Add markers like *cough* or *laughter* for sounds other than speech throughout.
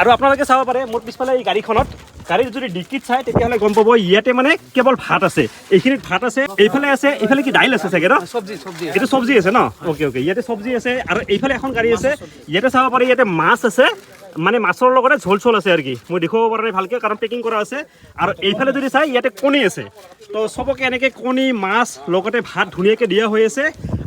আৰু আপোনালোকে চাব পাৰে মোৰ পিছফালে এই গাড়ীখনত গাড়ীৰ যদি ডিকিত চাই তেতিয়াহ'লে গম পাব ইয়াতে মানে কেৱল ভাত আছে। এইখিনিত ভাত আছে এইফালে আছে এইফালে কি দাইল আছে চাগে ন? এইটো চব্জি আছে ন? অ'কে অ'কে ইয়াতে চব্জি আছে আৰু এইফালে এখন গাড়ী আছে। ইয়াতে চাব পাৰে ইয়াতে মাছ আছে। মানে মাছৰ লগতে ঝোল চোল আছে আৰু কি মই দেখুৱাব পৰা নাই ভালকৈ কাৰণ পেকিং কৰা আছে। আৰু এইফালে যদি চাই, ইয়াতে কণী আছে। তো চবকে এনেকৈ কণী, মাছ, লগতে ভাত ধুনীয়াকৈ দিয়া হৈ আছে।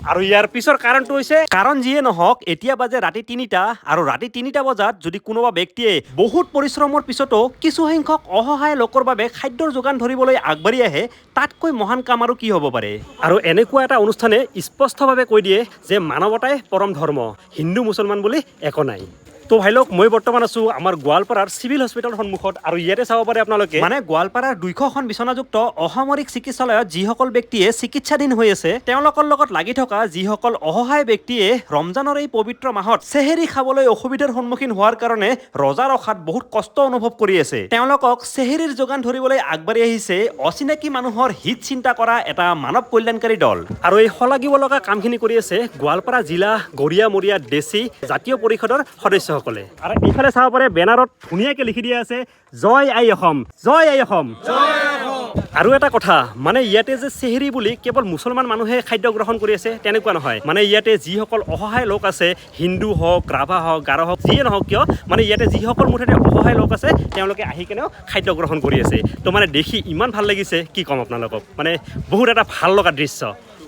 আৰু ইয়াৰ পিছৰ কাৰণটো হৈছে, কাৰণ যিয়ে নহওক, এতিয়া বাজে ৰাতি তিনিটা। আৰু ৰাতি তিনিটা বজাত যদি কোনোবা ব্যক্তিয়ে বহুত পৰিশ্ৰমৰ পিছতো কিছুসংখ্যক অসহায় লোকৰ বাবে খাদ্যৰ যোগান ধৰিবলৈ আগবাঢ়ি আহে, তাতকৈ মহান কাম আৰু কি হ'ব পাৰে? আৰু এনেকুৱা এটা অনুষ্ঠানে স্পষ্টভাৱে কৈ দিয়ে যে মানৱতাই পৰম ধৰ্ম হিন্দু মুছলমান বুলি একো নাই। তো ভাই লওক মই বৰ্তমান আছো আমাৰ গোৱালপাৰাৰ চিভিল হস্পিটেলৰ সন্মুখত আৰু ইয়াতে চাব পাৰে আপোনালোকে। মানে গোৱালপাৰাৰ দুইশখন বিচনাযুক্ত অসামৰিক চিকিৎসালয়ত যিসকল ব্যক্তিয়ে চিকিৎসাধীন হৈ আছে তেওঁলোকৰ লগত লাগি থকা যিসকল অসহায় ব্যক্তিয়ে ৰমজানৰ এই পবিত্ৰ মাহত চেহেৰি খাবলৈ অসুবিধাৰ সন্মুখীন হোৱাৰ কাৰণে ৰজা ৰখাত বহুত কষ্ট অনুভৱ কৰি আছে। তেওঁলোকক চেহেৰিৰ যোগান ধৰিবলৈ আগবাঢ়ি আহিছে অচিনাকি মানুহৰ হিত চিন্তা কৰা এটা মানৱ কল্যাণকাৰী দল। আৰু এই শলাগিব লগা কামখিনি কৰি আছে গোৱালপাৰা জিলা গৰিয়ামৰীয়া ডেচি জাতীয় পৰিষদৰ সদস্যসকলে আৰু এইফালে চাব পাৰে, বেনাৰত ধুনীয়াকৈ লিখি দিয়া আছে, জয় আই অসম, জয় আই অসম। আৰু এটা কথা মানে ইয়াতে যে চেহেৰি বুলি কেৱল মুছলমান মানুহে খাদ্য গ্ৰহণ কৰি আছে, তেনেকুৱা নহয়। মানে ইয়াতে যিসকল অসহায় লোক আছে, হিন্দু হওক, ৰাভা হওক, গাৰো হওক, যিয়ে নহওক কিয় মানে ইয়াতে যিসকল মুঠতে অসহায় লোক আছে, তেওঁলোকে আহি কেনেও খাদ্য গ্ৰহণ কৰি আছে। তো মানে দেখি ইমান ভালো লাগিছে, কি ক'ম আপোনালোকক? মানে বহুত এটা ভালো লগা দৃশ্য।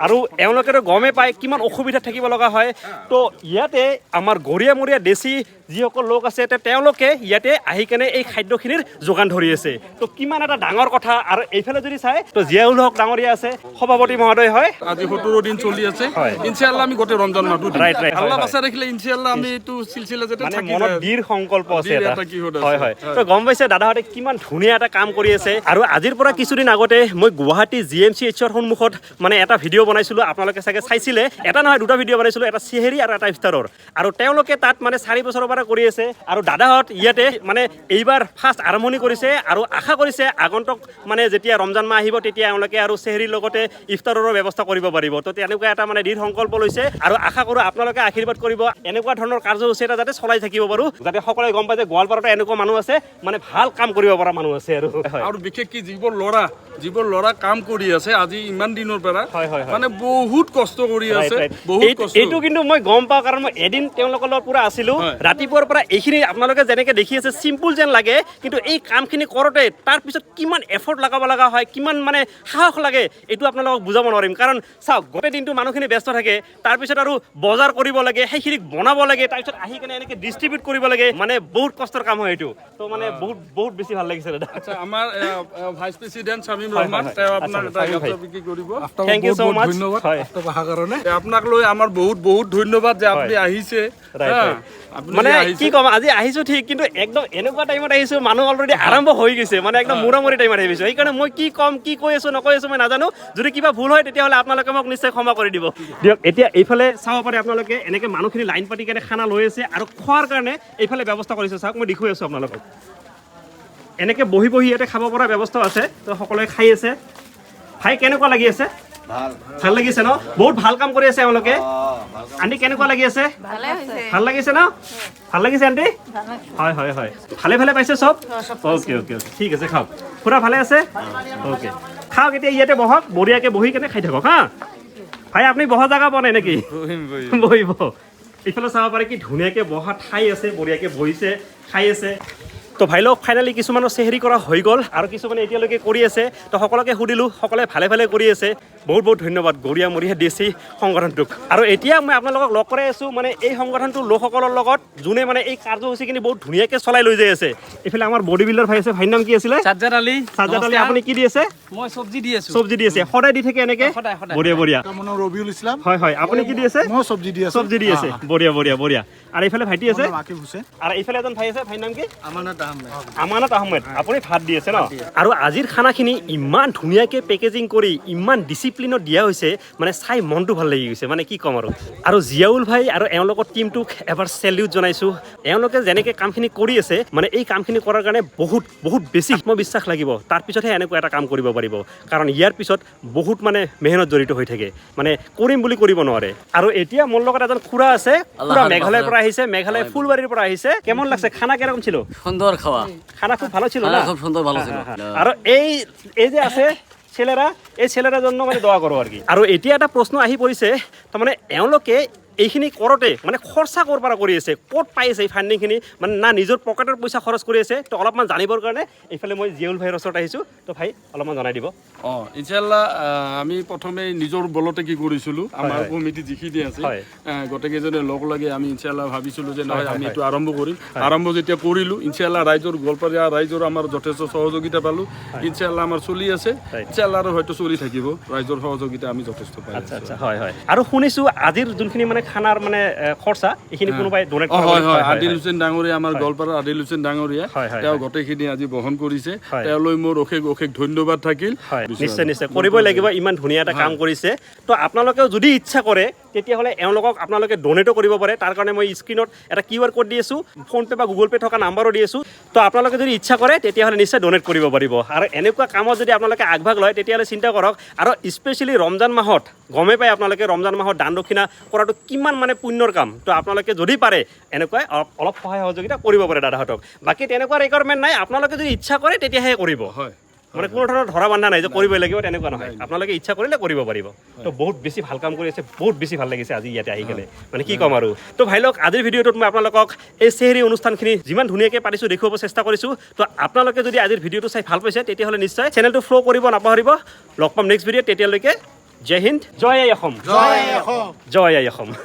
আৰু এওঁলোকেতো গমেই পায় কিমান অসুবিধাত থাকিব লগা হয়। তো ইয়াতে আমাৰ গৰিয়ামৰীয়া দেশী যিসকল লোক আছে তেওঁলোকে ইয়াতে আহি কেনে এই খাদ্যখিনিৰ যোগান ধৰি আছে তো কিমান এটা ডাঙৰ কথা আৰু এইফালে যদি চাই তো জিয়াউল হক ডাঙৰীয়া আছে সভাপতি মহোদয় হয় আজি সোতৰ দিন চলি আছে। ইনশাআল্লাহ আমি গোটেই ৰমজান মাহটো। Right, right, আল্লাহ। বাচাই ৰাখিলে ইনশাআল্লাহ আমি এইটো চিলচিলা যাতে মানে থাকি মনত যায়। সংকল্প আছে এটা। হয় হয় হয়। তো গম পাইছে দাদাহঁতে কিমান ধুনীয়া এটা কাম কৰি আছে আৰু আজিৰ পৰা কিছুদিন আগতে মই গুৱাহাটী জি এম চি এইচৰ সন্মুখত মানে এটা ভিডিঅ' বনাইছিলোঁ আপোনালোকে চাগে চাইছিলে এটা নহয় দুটা ভিডিঅ' বনাইছিলোঁ এটা চেহেৰি আৰু এটা ইফতাৰৰ আৰু তেওঁলোকে তাত মানে চাৰি বছৰৰ পৰা কৰি আছে আৰু দাদাহঁত ইয়াতে মানে এইবাৰ ফাৰ্ষ্ট আৰম্ভণি কৰিছে আৰু আশা কৰিছে আগন্তুক মানে যেতিয়া ৰমজান মাহ আহিব তেতিয়া এওঁলোকে আৰু চেহেৰিৰ লগতে ইফতাৰৰো ব্যৱস্থা কৰিব পাৰিব। তো তেনেকুৱা এটা মানে দৃঢ় সংকল্প লৈছে আৰু আশা কৰোঁ আপোনালোকে আশীৰ্বাদ কৰিব। এনেকুৱা ধৰণৰ কাৰ্যসূচী এটা যাতে চলাই থাকিব পাৰোঁ যাতে সকলোৱে গম পায় যে গোৱালপাৰাতো এনেকুৱা মানুহ আছে মানে ভালো কাম কৰিব পৰা মানুহ আছে আৰু। আৰু বিশেষকৈ যিবোৰ ল'ৰা যিবোৰ ল'ৰা কাম কৰি আছে আজি ইমান দিনৰ পৰা। মানে বহুত কষ্ট কৰি আছে বহুত কষ্ট। এইটো কিন্তু মই গম পাওঁ কাৰণ মই এদিন তেওঁলোকৰ লগত পুৰা আছিলো। হয়। ৰাতিপুৱাৰ পৰা এইখিনি আপোনালোকে যেনেকে দেখি আছে চিম্পুল যেন লাগে কিন্তু এই কামখিনি কৰোঁতে তাৰ কিমান এফৰ্ট লগাব লগা হয় কিমান মানে সাহস লাগে এইটো আপোনালোকক বুজাব নোৱাৰিম। কাৰণ চাওক গোটেই দিনটো মানুহখিনি ব্যস্ত থাকে তাৰপিছত আৰু বজাৰ কৰিব লাগে সেইখিনিক বনাব লাগে তাৰপিছত আহি কেনে এনেকে ডিষ্ট্ৰিবিউট কৰিব লাগে। মানে বহুত কষ্টৰ কাম হয় এইটো। তো মানে বহুত বহুত বেছি ভালো লাগিছে দাদা। আচ্ছা আমাৰ ভাইচ প্ৰেচিডেণ্ট শামীম ৰহমান তেওঁ আপোনাক এটা ভাই। গাঁথৰ বিক্ৰী কৰিব। থেংক ইউ ছ' মাছ হয়। আপোনাক লৈ আমাৰ বহুত বহুত ধন্যবাদ যে আপুনি আহিছে। মানে আহিছে। কি ক'ম আজি আহিছো ঠিক কিন্তু একদম এনেকুৱা টাইমত আহিছো মানুহ অলৰেডি আৰম্ভ হৈ গৈছে মানে একদম মূৰামূৰি টাইমত আহিছো। সেইকাৰণে মই কি ক'ম কি কৈ আছো নকৈ আছো মই নাজানো। যদি কিবা ভুল হয় তেতিয়াহ'লে আপোনালোকে মোক নিশ্চয় ক্ষমা কৰি দিব। দিয়ক এতিয়া এইফালে চাব পাৰে আপোনালোকে এনেকে মানুহখিনি লাইন পাতি কেনে খানা লৈ আছে আৰু খোৱাৰ কাৰণে এইফালে ব্যৱস্থা কৰিছে। চাওক মই দেখুৱাই আছো আপোনালোকক। এনেকে বহি বহি ইয়াতে খাব পৰা ব্যৱস্থাও আছে তো সকলোৱে খাই আছে। খাই কেনেকুৱা লাগি আছে? ভালো লাগিছে ন? বহুত ভালো কাম কৰি আছে এওঁলোকে। আণ্টি কেনেকুৱা লাগি আছে? ভালো লাগিছে ন? ভালো লাগিছে আণ্টি হয় হয় হয়। ভালে ভালে পাইছে চব? Okay okay okay. ঠিক আছে খাওক। খুৰা ভালে আছে? অ'কে। খাওক এতিয়া ইয়াতে বহক বঢ়িয়াকৈ বহি কেনে খাই থাকক হা? ভাই আপুনি বহা জেগা বনাই নেকি? বহিব। এইফালে চাব পাৰে কি ধুনীয়াকৈ বহা ঠাই আছে বঢ়িয়াকৈ বহিছে খাই আছে। তো ভাই লওক ফাইনেলি কিছুমানৰ চেহেৰি কৰা হৈ গ'ল আৰু কিছুমানে এতিয়ালৈকে কৰি আছে। তো সকলোকে সুধিলোঁ সকলোৱে ভালে ভালে কৰি আছে। বহুত বহুত ধন্যবাদ। গৰিয়া মৰিয়া দেশী সংগঠনটোক। আৰু এতিয়া মই আপোনালোকক লগ কৰাই আছোঁ মানে এই সংগঠনটোৰ লোকসকলৰ লগত যোনে মানে এই কাৰ্যসূচীখিনি বহুত ধুনীয়াকৈ চলাই লৈ যাই আছে। এইফালে আমাৰ বডি বিল্ডাৰ ভাই আছে ভাইৰ নাম কি আছিলে? চাৰ্জাৰ আলী। চাজাদ আলী আপুনি কি দি আছে? মই চব্জি দি আছো। চব্জি দি আছে। সদায় দি থাকে এনেকে। বঢ়িয়া বঢ়িয়া। মোৰ নাম ৰবিউল ইছলাম। হয় হয়। আপুনি কি দি আছে? মই চব্জি দি আছো। চব্জি দি আছে। বঢ়িয়া বঢ়িয়া বঢ়িয়া। আৰু এইফালে ভাইটি আছে? আৰু এইফালে এজন ভাই আছে ভাইৰ নাম কি? আমানত আহমেদ। আমানত আহমেদ। আপুনি ভাত দি আছে ন? আৰু আজিৰ খানাখিনি ইমান ধুনীয়াকৈ পেকেজিং কৰি ইমান ডিচিপ্লিন ডিচিপ্লিনত দিয়া হৈছে মানে চাই মনটো ভালো লাগি গৈছে। মানে কি ক'ম আৰু? আৰু জিয়াউল ভাই আৰু এওঁলোকৰ টীমটোক এবাৰ চেলিউট জনাইছোঁ। এওঁলোকে যেনেকৈ কামখিনি কৰি আছে মানে এই কামখিনি কৰাৰ কাৰণে বহুত বহুত বেছি আত্মবিশ্বাস লাগিব। তাৰ পিছতহে এনেকুৱা এটা কাম কৰিব পাৰিব। কাৰণ ইয়াৰ পিছত বহুত মানে মেহনত জড়িত হৈ থাকে। মানে কৰিম বুলি কৰিব নোৱাৰে। আৰু এতিয়া মোৰ লগত এজন খুৰা আছে খুৰা মেঘালয়ৰ পৰা আহিছে মেঘালয় ফুলবাৰীৰ পৰা আহিছে। কেমন লাগছে? খানা কেরকম ছিল? সুন্দর খাওয়া খানা খুব ভালো ছিল না? খুব সুন্দর ভালো ছিল। আর এই এই যে আছে ছেলেরা, এই ছেলেরা জন্য মানে দোয়া কৰোঁ আৰু কি। আৰু এতিয়া এটা প্ৰশ্ন আহি পৰিছে, তাৰমানে এওঁলোকে এইখিনি কৰোঁতে মানে খৰচা ক'ৰ পৰা কৰি আছে? ক'ত পাই আছে এই ফাণ্ডিংখিনি মানে না নিজৰ পকেটৰ পইচা খৰচ কৰি আছে? তো অলপমান জানিবৰ কাৰণে এইফালে মই জিয়াউল ভাইৰ ওচৰত আহিছোঁ। তো ভাই অলপমান জনাই দিব। অঁ ইনশাল্লাহ আমি প্ৰথমে নিজৰ বলতে কি কৰিছিলোঁ আমাৰ কমিটি যিখিনি আছে গোটেইকেইজনে লগ লাগি আমি ইনশাল্লাহ ভাবিছিলোঁ যে নহয় আমি এইটো আৰম্ভ কৰিম। আৰম্ভ যেতিয়া কৰিলোঁ ইনশাল্লাহ ৰাইজৰ গোৱালপাৰীয়া ৰাইজৰ আমাৰ যথেষ্ট সহযোগিতা পালোঁ। ইনশাল্লাহ আমাৰ চলি আছে। ইনশাল্লাহ আৰু হয়তো চলি থাকিব। ৰাইজৰ সহযোগিতা আমি যথেষ্ট পাই আচ্ছা আচ্ছা হয় হয়। আৰু শুনিছোঁ আজিৰ যোনখিনি মানে খানাৰ মানে খরচা এইখিনি কোনোবাই ডোনেট অঁ হয় হয় আদিল হুছেইন ডাঙৰীয়া আমাৰ গোৱালপাৰাৰ আদিল হুছেইন ডাঙৰীয়া হয়, হয়, তেওঁ গোটেইখিনি আজি বহন কৰিছে। হয়। তেওঁলৈ মোৰ অশেষ অশেষ ধন্যবাদ থাকিল। নিশ্চয় নিশ্চয়। কৰিবই লাগিব ইমান ধুনীয়া এটা কাম কৰিছে। তো আপোনালোকেও যদি ইচ্ছা কৰে তেতিয়াহ'লে এওঁলোকক আপোনালোকে ডনেটো কৰিব পাৰে। তাৰ কাৰণে মই স্ক্ৰীণত এটা কিউ আৰ কোড দি আছোঁ ফোনপে' বা গুগল পে' থকা নাম্বাৰো দি আছোঁ। তো আপোনালোকে যদি ইচ্ছা কৰে, তেতিয়াহ'লে নিশ্চয় ডনেট কৰিব পাৰিব। আৰু এনেকুৱা কামত যদি আপোনালোকে আগভাগ লয়, তেতিয়াহ'লে চিন্তা কৰক। আৰু স্পেচিয়েলি ৰমজান মাহত গমেই পায় আপোনালোকে ৰমজান মাহত দান দক্ষিণা কৰাটো কিমান মানে পুণ্যৰ কাম। তো আপোনালোকে যদি পাৰে এনেকুৱাই অলপ অলপ সহায় সহযোগিতা কৰিব পাৰে দাদাহঁতক। বাকী তেনেকুৱা ৰিকুৱাৰমেণ্ট নাই। আপোনালোকে যদি ইচ্ছা কৰে, তেতিয়াহে কৰিব। হয়। মানে কোনো ধৰণৰ ধৰা বান্ধা নাই যে কৰিবই লাগিব তেনেকুৱা নহয়। আপোনালোকে ইচ্ছা কৰিলে কৰিব পাৰিব। তো বহুত বেছি ভালো কাম কৰি আছে বহুত বেছি ভালো লাগিছে আজি ইয়াতে আহি কেনে। মানে কি ক'ম আৰু। তো ভাই লওক আজিৰ ভিডিঅ'টোত মই আপোনালোকক এই চেহেৰী অনুষ্ঠানখিনি যিমান ধুনীয়াকৈ পাৰিছোঁ দেখুৱাব চেষ্টা কৰিছোঁ। তো আপোনালোকে যদি আজিৰ ভিডিঅ'টো চাই ভালো পাইছে তেতিয়াহ'লে নিশ্চয় চেনেলটো ফ'ল' কৰিব নাপাহৰিব। লগ পাম নেক্সট ভিডিঅ'ত তেতিয়ালৈকে জয় হিন্দ জয় আই অসম। জয় আই অসম। *laughs*